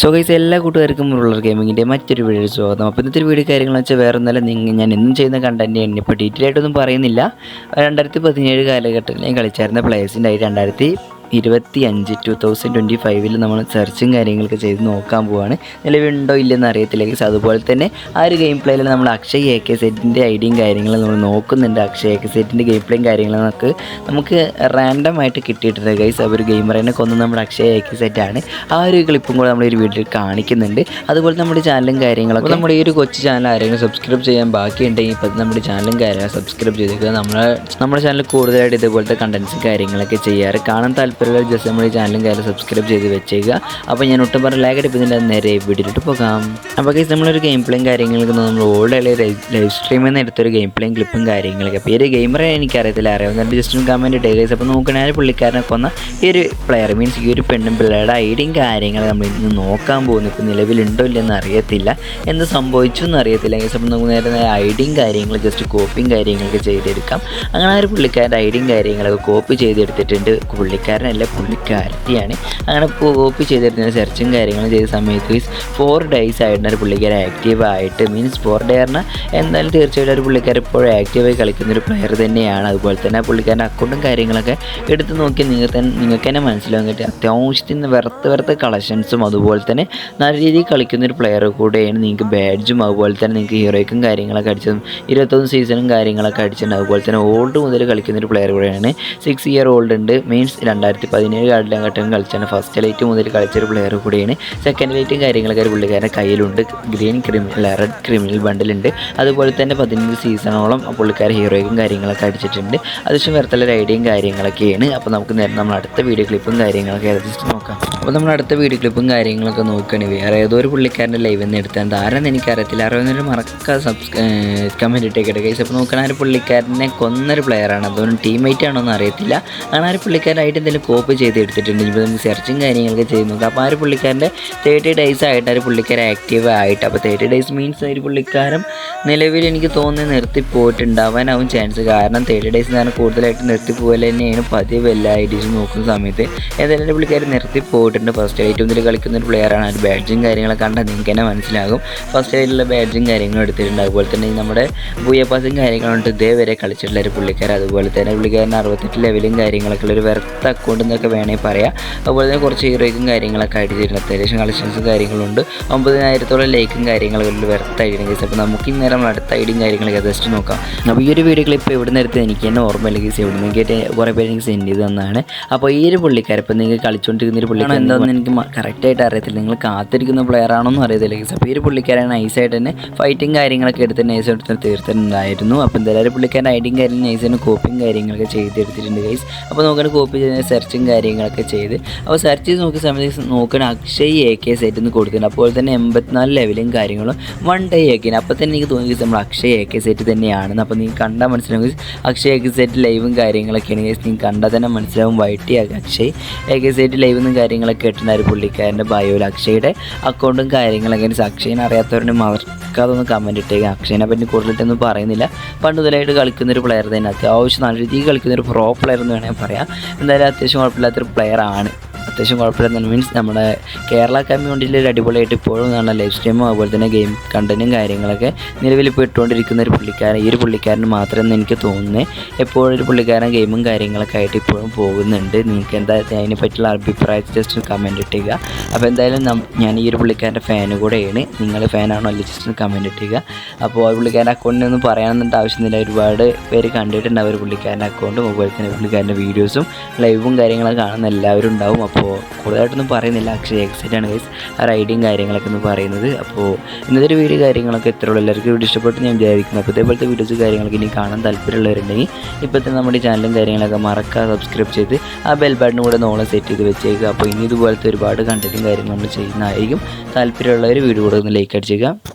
So guys എല്ലാ കൂട്ടുകാർക്കും ruler ഗെയിമിങ്ങിന്റെ മറ്റൊരു വീഡിയോ സ്വാഗതം. അപ്പോൾ ഇന്നത്തെ ഒരു വീഡിയോ കാര്യങ്ങൾ വെച്ചാൽ വേറെ ഒന്നല്ല നിങ്ങൾ ഞാൻ എന്നും ചെയ്യുന്ന കണ്ടന്റ് തന്നെ ഇപ്പോൾ ഡീറ്റെയിൽ ആയിട്ടൊന്നും പറയുന്നില്ല. രണ്ടായിരത്തി പതിനേഴ് കാലഘട്ടത്തിൽ ഞാൻ കളിച്ചായിരുന്ന പ്ലേയേഴ്സിന്റെ ആയി രണ്ടായിരത്തി ഇരുപത്തി അഞ്ച് ടു തൗസൻഡ് ട്വന്റി ഫൈവിൽ നമ്മൾ സെർച്ചും കാര്യങ്ങളൊക്കെ ചെയ്ത് നോക്കാൻ പോവാണ്. നിലവിലുണ്ടോ ഇല്ലെന്ന് അറിയത്തില്ല. ഗൈസ് അതുപോലെ തന്നെ ആ ഒരു ഗെയിം പ്ലേയിൽ നമ്മൾ അക്ഷയ് എ കെ സെറ്റിന്റെ ഐഡിയും കാര്യങ്ങളും നമ്മൾ നോക്കുന്നുണ്ട്. അക്ഷയ് എ കെ സെറ്റിന്റെ ഗെയിം പ്ലേയും കാര്യങ്ങളും നമുക്ക് നമുക്ക് റാൻഡം ആയിട്ട് കിട്ടിയിട്ടുണ്ട് ഗൈസ് ആ ഒരു ഗെയിമറിനെ കൊന്ന് നമ്മുടെ അക്ഷയ് എ കെ സെറ്റാണ് ആ ഒരു ക്ലിപ്പും കൂടെ നമ്മൾ ഒരു വീഡിയോയിൽ കാണിക്കുന്നുണ്ട്. അതുപോലെ നമ്മുടെ ചാനലും കാര്യങ്ങളൊക്കെ നമ്മുടെ ഈ ഒരു കൊച്ചു ചാനൽ ആരെങ്കിലും സബ്സ്ക്രൈബ് ചെയ്യാൻ ബാക്കിയുണ്ടെങ്കിൽ ഇപ്പം നമ്മുടെ ചാനലും കാര്യങ്ങളും സബ്സ്ക്രൈബ് ചെയ്തേക്കുക. നമ്മൾ നമ്മുടെ ചാനൽ കൂടുതലായിട്ട് ഇതുപോലത്തെ കണ്ടൻസും കാര്യങ്ങളൊക്കെ ചെയ്യാറ്. കാണാൻ താല്പര്യമുള്ള ജസ്റ്റ് നമ്മുടെ ഈ ചാനലും കാര്യം സബ്സ്ക്രൈബ് ചെയ്ത് വെച്ചേക്കുക. അപ്പോൾ ഞാൻ ഒട്ടും പറഞ്ഞ ലാഗ് അടിപ്പിതിന്റെ നേരെ വീട്ടിലിട്ട് പോകാം. അപ്പോൾ കേസ് നമ്മളൊരു ഗെയിം പ്ലേയും കാര്യങ്ങളൊക്കെ നമ്മൾ ഓൾഡ് ലൈവ് സ്ട്രീമിൽ നിന്ന് എടുത്തൊരു ഗെയിം പ്ലേയും ക്ലിപ്പും കാര്യങ്ങളൊക്കെ. അപ്പോൾ ഈ ഒരു ഗെയിമറെ എനിക്കറിയത്തില്ല അറിയാവുന്ന ജസ്റ്റ് ഒന്ന് കമന്റ് ഇട്ടേ കേസ് അപ്പോൾ നോക്കണേ പുള്ളിക്കാരനെ കൊന്ന ഈ ഒരു പ്ലെയർ മീൻസ് ഈ ഒരു പെണ്ണും പിള്ളേരുടെ ഐഡിയും കാര്യങ്ങളും നമ്മൾ ഇന്ന് നോക്കാൻ പോകുന്നു. ഇപ്പോൾ നിലവിലുണ്ടോ ഇല്ലെന്ന് അറിയത്തില്ല. എന്ത് സംഭവിച്ചു എന്ന് അറിയത്തില്ല കേസ് അപ്പോൾ നമുക്ക് നേരെ ഐഡിയും കാര്യങ്ങളും ജസ്റ്റ് കോപ്പിയും കാര്യങ്ങളൊക്കെ ചെയ്തെടുക്കാം. അങ്ങനെ ആ ഒരു പുള്ളിക്കാരന്റെ ഐഡിയും കാര്യങ്ങളൊക്കെ കോപ്പി ചെയ്തെടുത്തിട്ടുണ്ട് പുള്ളിക്കാരനല്ല പുള്ളിക്കാരത്തിയാണ്. അങ്ങനെ കോപ്പി ചെയ്തിരുന്ന സെർച്ചും കാര്യങ്ങളും ചെയ്ത സമയത്ത് മീൻസ് ഫോർ ഡേയ്സ് ആയിട്ടാണ് ഒരു പുള്ളിക്കാരൻ ആക്റ്റീവ് ആയിട്ട്. മീൻസ് ഫോർ ഡേ പറഞ്ഞാൽ എന്തായാലും തീർച്ചയായിട്ടും ഒരു പുള്ളിക്കാരൻ ഇപ്പോഴും ആക്റ്റീവായി കളിക്കുന്ന ഒരു പ്ലെയർ തന്നെയാണ്. അതുപോലെ തന്നെ പുള്ളിക്കാരന്റെ അക്കൗണ്ടും കാര്യങ്ങളൊക്കെ എടുത്ത് നോക്കി നിങ്ങൾ തന്നെ നിങ്ങൾക്ക് തന്നെ മനസ്സിലാവും കിട്ടി അത്യാവശ്യത്തിന് വെറുത്ത് വെറുത്ത കളക്ഷൻസും അതുപോലെ തന്നെ നല്ല രീതിയിൽ കളിക്കുന്ന ഒരു പ്ലെയർ കൂടെയാണ് നിങ്ങൾക്ക് ബാഡ്ജും അതുപോലെ തന്നെ നിങ്ങൾക്ക് ഹീറോയ്ക്കും കാര്യങ്ങളൊക്കെ അടിച്ചതും ഇരുപത്തൊന്ന് സീസണും കാര്യങ്ങളൊക്കെ അടിച്ചിട്ടുണ്ട്. അതുപോലെ തന്നെ ഓൾഡ് മുതൽ കളിക്കുന്ന ഒരു പ്ലെയർ കൂടെയാണ്. സിക്സ് ഇയർ ഓൾഡ് ഉണ്ട്. മീൻസ് രണ്ടായിരത്തി പതിനേഴ് കാലഘട്ടം കളിച്ചാണ് ഫസ്റ്റ് ലൈറ്റ് മുതൽ കളിച്ചൊരു പ്ലെയർ കൂടിയാണ്. സെക്കൻഡ് ലൈറ്റും കാര്യങ്ങളൊക്കെ ഒരു പുള്ളിക്കാരന്റെ കയ്യിലുണ്ട്. ഗ്രീൻ ക്രിമിനൽ റെഡ് ക്രിമിനൽ ബണ്ടിലുണ്ട് അതുപോലെ തന്നെ പതിനഞ്ച് സീസണോളം പുള്ളിക്കാരൻ ഹീറോയ്ക്കും കാര്യങ്ങളൊക്കെ അടിച്ചിട്ടുണ്ട്. അതിഷ്ടം വരത്തുള്ള ഒരു ഐഡിയയും കാര്യങ്ങളൊക്കെയാണ്. അപ്പോൾ നമുക്ക് നേരെ നമ്മൾ അടുത്ത വീഡിയോ ക്ലിപ്പും കാര്യങ്ങളൊക്കെ ജസ്റ്റ് നോക്കാം. അപ്പോൾ നമ്മൾ അടുത്ത വീഡിയോ ക്ലിപ്പും കാര്യങ്ങളൊക്കെ നോക്കുകയാണ് വേറെ ഏതോ ഒരു പുള്ളിക്കാരന്റെ ലൈവ് എന്ന് എടുത്താൽ ആരെന്ന് എനിക്കറിയത്തില്ല. അറിയുന്നൊരു മറക്ക സബ്സ്ക്രൈ കമന്റ് ഇട്ടേക്കട്ടെ കേസ് അപ്പോൾ നോക്കണ ആ ഒരു പുള്ളിക്കാരനെ കൊന്നൊരു പ്ലെയറാണ് അതുകൊണ്ട് ടീമേറ്റ് ആണോ എന്ന് അറിയത്തില്ല. അങ്ങനെ ആ ഒരു പുള്ളിക്കാരനായിട്ട് എന്തെങ്കിലും കോപ്പി ചെയ്ത് എടുത്തിട്ടുണ്ട് ഇപ്പോൾ നമുക്ക് സെർച്ചും കാര്യങ്ങളൊക്കെ ചെയ്ത് അപ്പോൾ ആ ഒരു പുള്ളിക്കാരന്റെ തേർട്ടി ഡേയ്സ് ആയിട്ട് ആ ഒരു പുള്ളിക്കാരൻ ആക്റ്റീവ് ആയിട്ട്. അപ്പോൾ തേർട്ടി ഡേയ്സ് മീൻസ് ഒരു പുള്ളിക്കാരൻ നിലവിൽ എനിക്ക് തോന്നി നിർത്തി പോയിട്ടുണ്ടാവാനാവും ചാൻസ് കാരണം തേർട്ടി ഡേയ്സ് ഞാൻ കൂടുതലായിട്ട് നിർത്തി പോകൽ തന്നെയാണ് പതിവ്. എല്ലാ ഐഡീസും നോക്കുന്ന സമയത്ത് ഏതായാലും പുള്ളിക്കാരൻ നിർത്തി പോയിട്ടുണ്ട്. ഫസ്റ്റ് ഏറ്റവും ഇതിൽ കളിക്കുന്ന ഒരു പ്ലെയറാണ് ഒരു ബാഡ്ജും കാര്യങ്ങളൊക്കെ കണ്ടാൽ നിങ്ങൾക്ക് തന്നെ മനസ്സിലാകും. ഫസ്റ്റ് ആയിട്ടുള്ള ബാഡ്ജും കാര്യങ്ങളും എടുത്തിട്ടുണ്ട്. അതുപോലെ തന്നെ നമ്മുടെ ബുയപ്പാസും കാര്യങ്ങളുണ്ട് ഇതേവരെ കളിച്ചിട്ടുള്ള ഒരു പുള്ളിക്കാരൻ. അതുപോലെ തന്നെ പുള്ളിക്കാരൻ അറുപത്തെട്ട് ലെവലും കാര്യങ്ങളൊക്കെ ഉള്ള ഒരു വെറുത്ത അക്കൗണ്ട് എന്നൊക്കെ വേണമെങ്കിൽ പറയാം. അതുപോലെ തന്നെ കുറച്ച് ഹീറോയ്ക്കും കാര്യങ്ങളൊക്കെ ആയിട്ട് തരുന്നത് അത്യാവശ്യം കളക്ഷൻസും കാര്യങ്ങളുണ്ട്. ഒമ്പതിനായിരത്തോളം ലൈക്കും കാര്യങ്ങളും വെറുത്ത ഐഡിയ ഗീസ് അപ്പോൾ നമുക്ക് ഇന്നേരം നമ്മൾ അടുത്ത ഐഡിയും കാര്യങ്ങളൊക്കെ ജസ്റ്റ് നോക്കാം. അപ്പോൾ ഈ ഒരു വീഡിയോ ക്ലിപ്പ് എവിടെ നിന്നെടുത്ത് എനിക്ക് തന്നെ ഓർമ്മയില്ല ഗീസ് എവിടെ നിന്നെങ്കിൽ കുറേ പേര് എനിക്ക് സെൻഡ് ചെയ്ത് തന്നാണ്. അപ്പോൾ ഈ ഒരു പുള്ളിക്കാരൻ ഇപ്പോൾ നിങ്ങൾ കളിച്ചുകൊണ്ടിരിക്കുന്ന ഒരു പുള്ളിക്കാരൻ എന്താണെന്ന് എനിക്ക് കറക്റ്റായിട്ട് അറിയത്തില്ല. നിങ്ങൾ കാത്തിരിക്കുന്ന പ്ലെയർ ആണോന്നും അറിയത്തില്ല ഗീസ് അപ്പോൾ ഈ ഒരു പുള്ളിക്കാരൻ നൈസായിട്ട് തന്നെ ഫൈറ്റും കാര്യങ്ങളൊക്കെ എടുത്ത് നൈസ് എടുത്ത് തീർത്തിട്ടുണ്ടായിരുന്നു. അപ്പോൾ എന്തായാലും പുള്ളിക്കാരൻ ഐഡിയും കാര്യം നൈസിന് കോപ്പിയും കാര്യങ്ങളൊക്കെ ചെയ്തെടുത്തിട്ടുണ്ട് ഗൈസ് അപ്പോൾ നോക്കാൻ കോപ്പി ചെയ്ത് സെർച്ചും കാര്യങ്ങളൊക്കെ ചെയ്ത്. അപ്പോൾ സെർച്ച് ചെയ്ത് നോക്കിയ സമയത്ത് നോക്കണ അക്ഷയ് എ കെ സെറ്റ് എന്ന് കൊടുക്കുന്നുണ്ട്. അപ്പോൾ തന്നെ എൺപത്തിനാല് ലെവലും കാര്യങ്ങളും വൺ ഡേ ഏക്കിന് അപ്പോൾ തന്നെ എനിക്ക് തോന്നി നമ്മൾ അക്ഷയ് എ കെ സെറ്റ് തന്നെയാണെന്ന്. അപ്പോൾ നീ കണ്ടാൽ മനസ്സിലാവും. അക്ഷയ് എ കെ സെറ്റ് ലൈവും കാര്യങ്ങളൊക്കെയാണ്. നീ കണ്ടാൽ തന്നെ മനസ്സിലാവും. വൈറ്റി അക്ഷയ് എ കെ സെറ്റ് ലൈവും കാര്യങ്ങളൊക്കെ ഇട്ടുണ്ടായിരുന്നു പുള്ളിക്കാരന്റെ ബയോയിൽ അക്ഷയുടെ അക്കൗണ്ടും കാര്യങ്ങളൊക്കെ അക്ഷയനെ അറിയാത്തവരുടെ മറക്കാതെ ഒന്ന് കമന്റ് ഇട്ടേക്കും. അക്ഷയനെ പറ്റി കൂടുതലായിട്ടൊന്നും പറയുന്നില്ല. പണ്ട് മുതലായിട്ട് കളിക്കുന്ന ഒരു പ്ലെയർ തന്നെ അത്യാവശ്യം നല്ല രീതിയിൽ കളിക്കുന്ന ഒരു പ്രോ പ്ലെയർ എന്ന് വേണമെങ്കിൽ പറയാം. എന്തായാലും അത്യാവശ്യം കുഴപ്പമില്ലാത്തൊരു പ്ലെയർ ആണ്. അത്യാവശ്യം കുഴപ്പമില്ല മീൻസ് നമ്മുടെ കേരള കമ്മ്യൂണിറ്റിയിൽ ഒരു അടിപൊളിയായിട്ട് ഇപ്പോഴും നല്ല ലൈവ് സ്ട്രീമും അതുപോലെ തന്നെ ഗെയിം കണ്ടന്റും കാര്യങ്ങളൊക്കെ നിലവിൽ ഇപ്പോൾ ഇട്ടുകൊണ്ടിരിക്കുന്ന ഒരു പുള്ളിക്കാരൻ ഈ ഒരു പുള്ളിക്കാരന് മാത്രമെന്ന് എനിക്ക് തോന്നുന്നത് എപ്പോഴും ഒരു പുള്ളിക്കാരൻ ഗെയിമും കാര്യങ്ങളൊക്കെ ആയിട്ട് ഇപ്പോഴും പോകുന്നുണ്ട്. നിങ്ങൾക്ക് എന്താ അതിനെ പറ്റിയുള്ള അഭിപ്രായം ജസ്റ്റ് കമന്റ് ഇട്ടുക അപ്പോൾ എന്തായാലും ഞാൻ ഈ ഒരു പുള്ളിക്കാരന്റെ ഫാന് കൂടെയാണ്. നിങ്ങൾ ഫാനാണോ അല്ലെങ്കിൽ ജസ്റ്റ് കമന്റ് ഇട്ടുക അപ്പോൾ ആ പുള്ളിക്കാരന്റെ അക്കൗണ്ടിനൊന്നും പറയാനൊന്നും ആവശ്യമില്ല. ഒരുപാട് പേര് കണ്ടിട്ടുണ്ട് അവർ പുള്ളിക്കാരന്റെ അക്കൗണ്ടും അതുപോലെ തന്നെ പുള്ളിക്കാരന്റെ വീഡിയോസും ലൈവും കാര്യങ്ങളൊക്കെ കാണുന്ന എല്ലാവരും ഉണ്ടാവും. അപ്പോൾ കൂടുതലായിട്ടൊന്നും പറയുന്നില്ല. അക്ഷയ എക്സൈറ്റ് ആണ് ഗൈസ് ആ റൈഡിങ് കാര്യങ്ങളൊക്കെ ഒന്ന് പറയുന്നത്. അപ്പോൾ ഇന്നത്തെ ഒരു വീഡിയോ കാര്യങ്ങളൊക്കെ എത്ര ഉള്ളൂ. എല്ലാവർക്കും വീഡിയോ ഇഷ്ടപ്പെട്ട് ഞാൻ വിചാരിക്കുന്നു. അപ്പോൾ ഇതേപോലത്തെ വീഡിയോസ് കാര്യങ്ങളൊക്കെ ഇനി കാണാൻ താല്പര്യമുള്ളവരുണ്ടെങ്കിൽ ഇപ്പോഴത്തെ നമ്മുടെ ഈ ചാനലും കാര്യങ്ങളൊക്കെ മറക്കാതെ സബ്സ്ക്രൈബ് ചെയ്ത് ആ ബെൽ ബട്ടൺ കൂടെ നോളെ സെറ്റ് ചെയ്ത് വെച്ചേക്കുക. അപ്പോൾ ഇനി ഇതുപോലത്തെ ഒരുപാട് കണ്ടന്റും കാര്യങ്ങളും നമ്മൾ ചെയ്യുന്നതായിരിക്കും. താല്പര്യമുള്ളവർ വീഡിയോ കൂടെ ഒന്ന് ലൈക്ക് അടിച്ചേക്കുക.